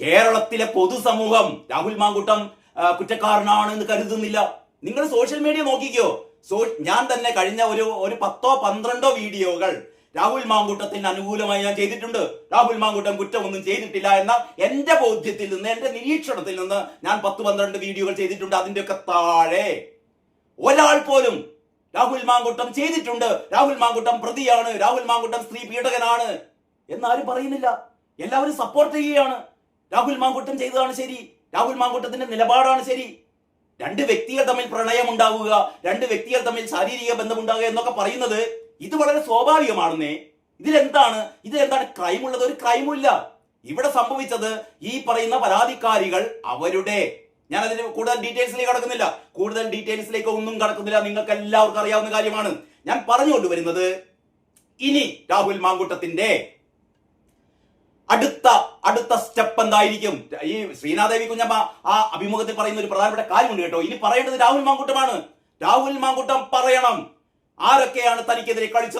കേരളത്തിലെ പൊതുസമൂഹം രാഹുൽ മാങ്കുട്ടം കുറ്റക്കാരനാണ് എന്ന് കരുതുന്നില്ല. നിങ്ങൾ സോഷ്യൽ മീഡിയ നോക്കിക്കോ. സോ ഞാൻ തന്നെ കഴിഞ്ഞ ഒരു ഒരു പത്തോ പന്ത്രണ്ടോ വീഡിയോകൾ രാഹുൽ മാങ്കുട്ടത്തിന് അനുകൂലമായി ഞാൻ ചെയ്തിട്ടുണ്ട്. രാഹുൽ മാങ്കുട്ടം കുറ്റമൊന്നും ചെയ്തിട്ടില്ല എന്ന എന്റെ ബോധ്യത്തിൽ നിന്ന് എന്റെ നിരീക്ഷണത്തിൽ നിന്ന് ഞാൻ പത്ത് പന്ത്രണ്ട് വീഡിയോകൾ ചെയ്തിട്ടുണ്ട് അതിന്റെയൊക്കെ താഴെ. ഒരാൾ പോലും രാഹുൽ മാങ്കുട്ടം ചെയ്തിട്ടുണ്ട്. രാഹുൽ മാങ്കുട്ടം പ്രതിയാണ്. രാഹുൽ മാങ്കുട്ടം സ്ത്രീ പീഡകനാണ്. എന്നാരും പറയുന്നില്ല. എല്ലാവരും സപ്പോർട്ട് ചെയ്യുകയാണ്. രാഹുൽ മാങ്കുട്ടം ചെയ്തതാണ് ശരി. രാഹുൽ മാങ്കുട്ടത്തിന്റെ നിലപാടാണ് ശരി. രണ്ട് വ്യക്തികൾ തമ്മിൽ പ്രണയം ഉണ്ടാവുക രണ്ട് വ്യക്തികൾ തമ്മിൽ ശാരീരിക ബന്ധമുണ്ടാവുക എന്നൊക്കെ പറയുന്നത് ഇത് വളരെ സ്വാഭാവികമാണെന്നേ. ഇതിലെന്താണ്? ഇതിലെന്താണ് ക്രൈം ഉള്ളത് ഒരു ക്രൈമും ഇല്ല ഇവിടെ സംഭവിച്ചത് ഈ പറയുന്ന പരാതിക്കാരികൾ അവരുടെ ഞാൻ അതിന് കൂടുതൽ ഡീറ്റെയിൽസിലേക്ക് കടക്കുന്നില്ല. കൂടുതൽ ഡീറ്റെയിൽസിലേക്ക് ഒന്നും കടക്കുന്നില്ല. നിങ്ങൾക്ക് എല്ലാവർക്കും അറിയാവുന്ന കാര്യമാണ്. ഞാൻ പറഞ്ഞുകൊണ്ടുവരുന്നത് ഇനി രാഹുൽ മാങ്കുട്ടത്തിന്റെ അടുത്ത അടുത്ത സ്റ്റെപ്പ് എന്തായിരിക്കും? ഈ ശ്രീനാദേവി കുഞ്ഞമ്മ ആ അഭിമുഖത്തിൽ പറയുന്ന ഒരു പ്രധാനപ്പെട്ട കാര്യമുണ്ട് കേട്ടോ. ഇനി പറയേണ്ടത് രാഹുൽ മാങ്കുട്ടമാണ്. രാഹുൽ മാങ്കൂട്ടം പറയണം. ആരൊക്കെയാണ് തനിക്കെതിരെ കളിച്ചത്?